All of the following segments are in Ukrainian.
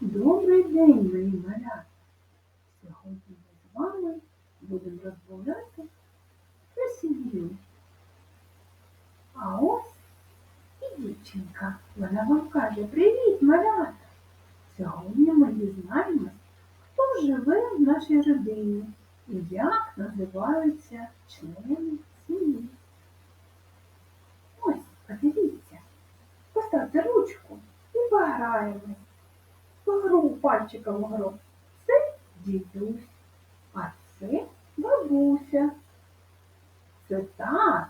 Добрий день, мої малята! Сьогодні ми з вами будемо розмовляти про сім'ю. А ось і дівчинка. Вона вам каже, привіт, малята! Сьогодні ми дізнаємось, хто живе в нашій родині і як називаються члени сім'ї. Ось, подивіться, поставте ручку і пограємось гру пальчиком гру. Це дідусь, а це бабуся. Це тато,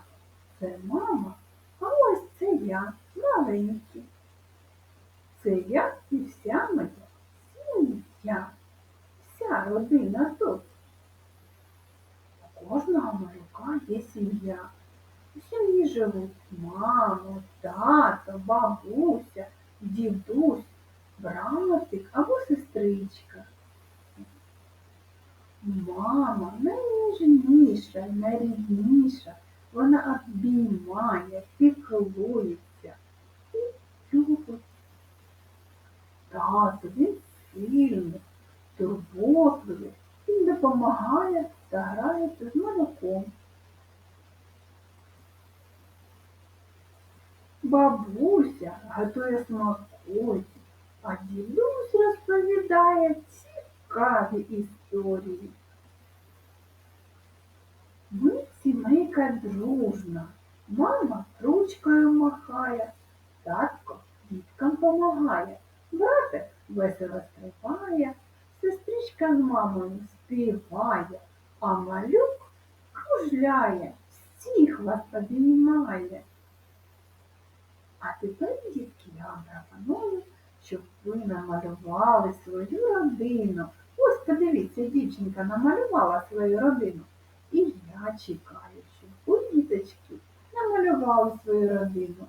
це мама, а ось це я, маленький. Це я і вся моя сім'я, вся родина тут. У кожного малюка є сім'я. У сім'ї живуть мама, тато, бабуся, дідусь братик або сестричка. Мама найніжніша, найрідніша, вона обіймає, піклується і любить. Тато, він сильний, турботливий, він допомагає та грається з молоком. Бабуся готує смакуті, а дідусь розповідає цікаві історії. Ми сімейка дружна, мама ручкою махає, татко діткам помагає, братик весело стрибає, сестричка з мамою співає, а малюк кружляє, всіх вас обіймає. А тепер, дітки, я вам пропоную щоб ви намалювали свою родину. Ось подивіться, дівчинка намалювала свою родину. І я чекаю, щоб ви, діточки, намалювали свою родину.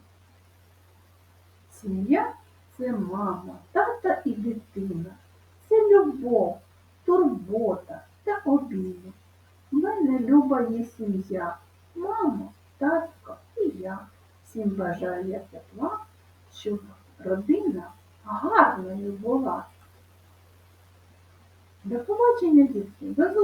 Сім'я це мама, тата і дитина. Це любов, турбота та обійми. У мене люба є сім'я, мама, татко і я. Всім бажаю я тепла, щоб родина гарною була. До побачення, дітки.